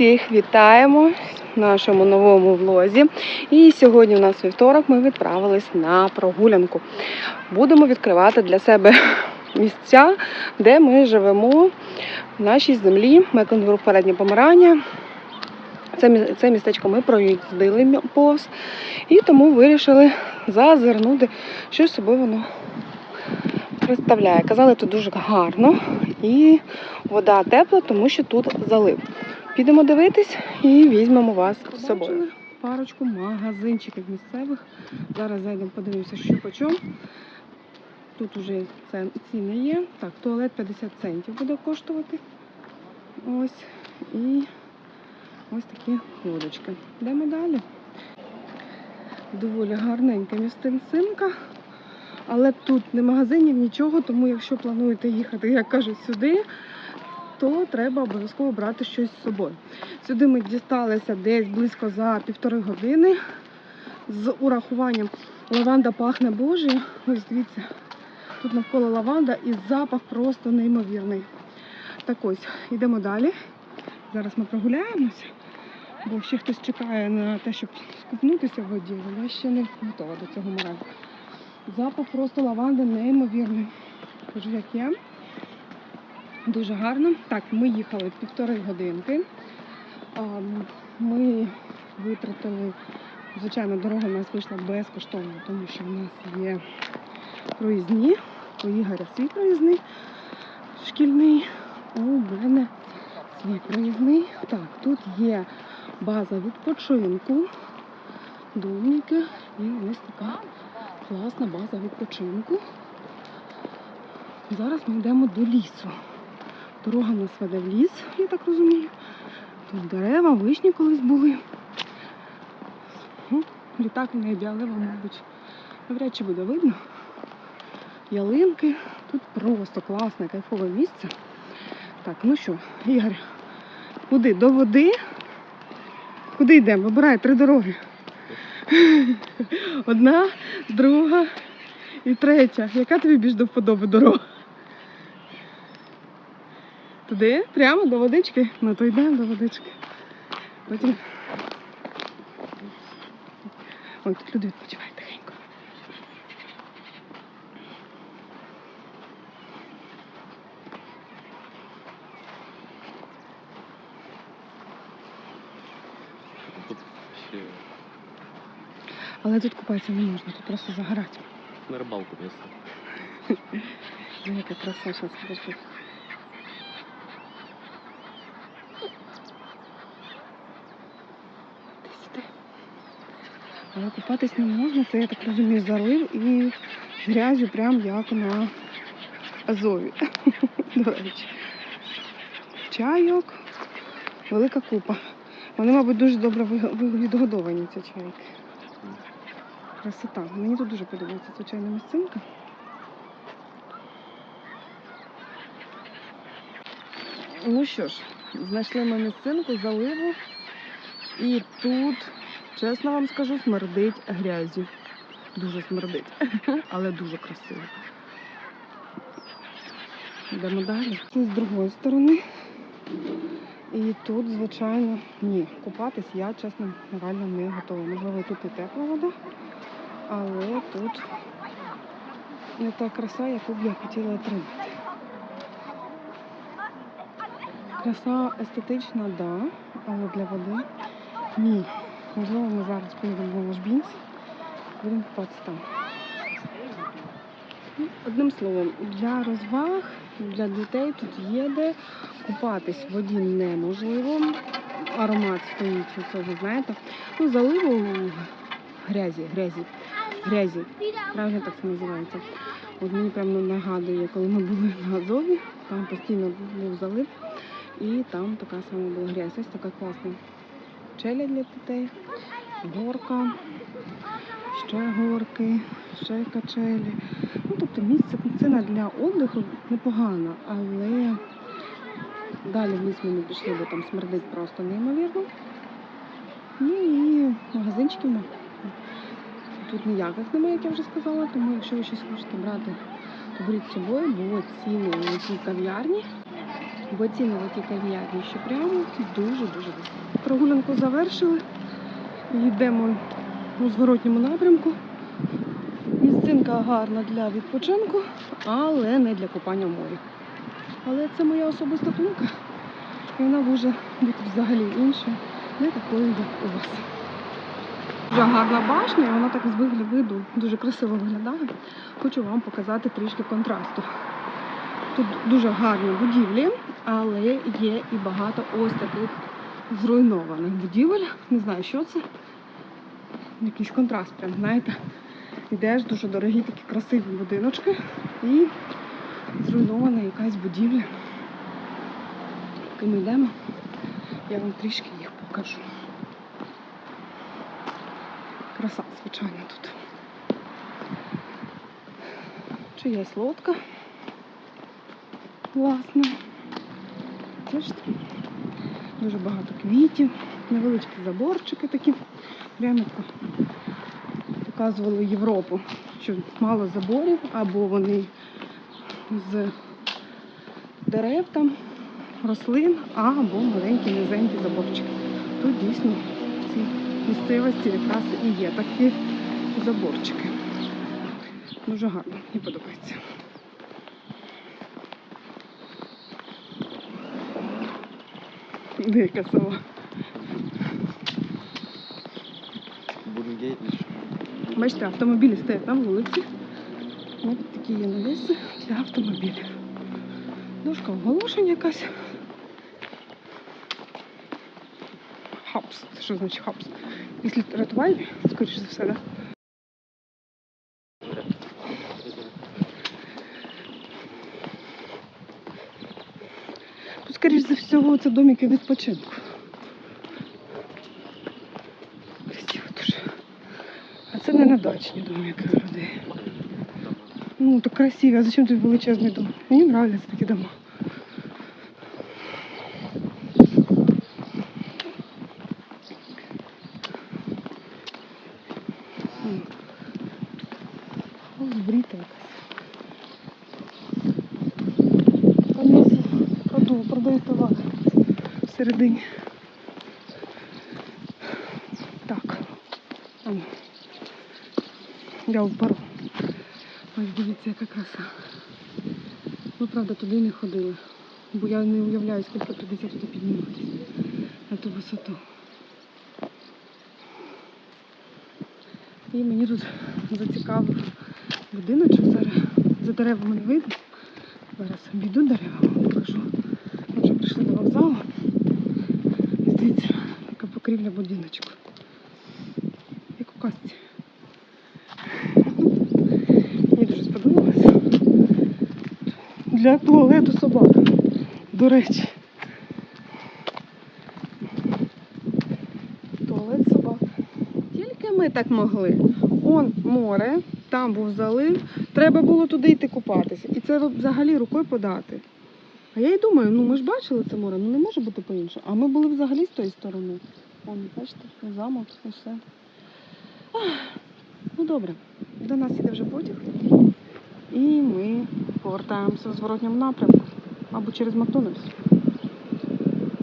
Всіх вітаємо в нашому новому влозі. І сьогодні у нас вівторок ми відправились на прогулянку. Будемо відкривати для себе місця, де ми живемо в нашій землі, Мекленбург переднє помирання. Це, це містечко ми проїздили повз і тому вирішили зазирнути, що з собою воно представляє. Казали, тут дуже гарно і вода тепла, тому що тут залив. Підемо дивитись і візьмемо вас з собою. Парочку магазинчиків місцевих. Зараз зайдемо, подивимося, що по чому. Тут це- ціни є. Так, туалет 50 центів буде коштувати. Ось. І ось такі лодочки. Йдемо далі. Доволі гарненька містинцинка. Але тут не магазинів, нічого, тому якщо плануєте їхати, як кажуть, сюди, то треба обов'язково брати щось з собою. Сюди ми дісталися десь близько за півтори години з урахуванням лаванда пахне Боже. Ось дивіться, тут навколо лаванда і запах просто неймовірний. Так ось, йдемо далі. Зараз ми прогуляємося, бо ще хтось чекає на те, щоб скупнутися в воді, але ще не готова до цього мораль. Запах просто лаванди неймовірний. Кажу, як є. Дуже гарно. Так, ми їхали півтори годинки. Ми витратили, звичайно, дорога у нас вийшла безкоштовно, тому що в нас є проїзні. У Ігоря свій проїзний шкільний, у мене свій проїзний. Так, тут є база відпочинку, домики і ось така класна база відпочинку. Зараз ми йдемо до лісу. Дорога нас веде в ліс, я так розумію. Тут дерева, вишні колись були. Ну, літак в небі, мабуть, навряд чи буде видно. Ялинки. Тут просто класне, кайфове місце. Так, ну що, Ігор, куди? До води? Куди йдемо? Вибирай три дороги. Одна, друга і третя. Яка тобі більш до вподоби дорога? Туди? Прямо до водички? Ну то йдемо до водички. Потім. Ой, тут люди відпочивають тихенько. Тут ще Але тут купатися не можна, тут просто загорати. на рибалку місце. Ну, яка краса, зараз Але купатись не можна, це я так розумію, залив і грязю прям як на Азові. До речі. Чайок, велика купа. Вони, мабуть, дуже добре відгодовані, ці чайки. Красота. Мені тут дуже подобається звичайна місцинка. Ну що ж, знайшли ми місцинку, заливу. І тут, чесно вам скажу, смердить грязю. Дуже смердить, але дуже красиво. Йдемо далі. Це з другої сторони. І тут, звичайно, ні, купатись я, чесно, реально не готова. Можливо, тут і тепла вода, але тут не та краса, яку б я хотіла отримати. Краса естетична, да, але для води ні. Можливо, ми зараз поїдемо в Ложбінськ, будемо купатися там. Ну, Одним словом, для розваг, для дітей тут є де купатись в воді неможливо. Аромат стоїть у цього, знаєте. Ну, заливу грязі, грязі, грязі. Правильно так це називається. От мені прямо нагадує, коли ми були на Азові, там постійно був залив. І там така сама була грязь. Ось така класна челя для дітей, горка, ще горки, ще качелі. Ну, тобто місце ціна для отдиху непогана, але далі в ліс ми не пішли, бо там смердить просто неймовірно. Ну і магазинчиків ма- тут ніяких немає, як я вже сказала, тому якщо ви щось хочете брати, то беріть з собою, бо ціни у цій кав'ярні Бо тій кав'ярні, що прямо дуже-дуже високі. Прогулянку завершили. Йдемо у зворотньому напрямку. Місцинка гарна для відпочинку, але не для купання в морі. Але це моя особиста думка. І вона може бути взагалі іншою, не такою, як у вас. Дуже гарна башня, і вона так з вигляду дуже красиво виглядає. Хочу вам показати трішки контрасту. Тут дуже гарні будівлі, але є і багато ось таких зруйнованих будівель. Не знаю, що це. Якийсь контраст, прям, знаєте. Йдеш дуже дорогі такі красиві будиночки і зруйнована якась будівля. Поки ми йдемо, я вам трішки їх покажу. Краса, звичайно, тут. Чиясь лодка. Власне. Бачите? Дуже багато квітів, невеличкі заборчики такі. Прямо показували Європу, що мало заборів, або вони з дерев там, рослин, або маленькі низенькі заборчики. Тут дійсно в цій місцевості якраз і є такі заборчики. Дуже гарно, мені подобається. Дика сова. Бачите, автомобілі стоять на вулиці. Ось такі є навіси для автомобілів. Дошка оголошень якась. Хапс. Що значить хапс? Якщо рятувальний, скоріш за все, так? Тут, скоріш за всього, це домики відпочинку. Красиво дуже. А це не на дачні домики у людей. Ну, так красиво. А зачем тут величезний дом? Мені подобаються такі дома. М. Ось збрита якась. Там у нас проду- продають товар всередині. Так. Там. Я впору. Ось дивіться, яка краса. Ми, правда, туди не ходили, бо я не уявляю, скільки прийдеться туди підніматися на ту висоту. І мені тут зацікавив будиночок зараз. За деревами не видно. Зараз обійду дерева, покажу. Ми вже прийшли до вокзалу. Дивіться, яка покрівля будиночку. Як у казці. Мені дуже сподобалося. Для туалету собак. До речі. Туалет собак. Тільки ми так могли. Он море, там був залив. Треба було туди йти купатися. І це взагалі рукою подати. А я й думаю, ну ми ж бачили це море, ну не може бути по-іншому. А ми були взагалі з тої сторони. Вон, бачите, замок, і все. Ну добре, до нас іде вже потяг. І ми повертаємося в зворотньому напрямку. Або через Макдональдс.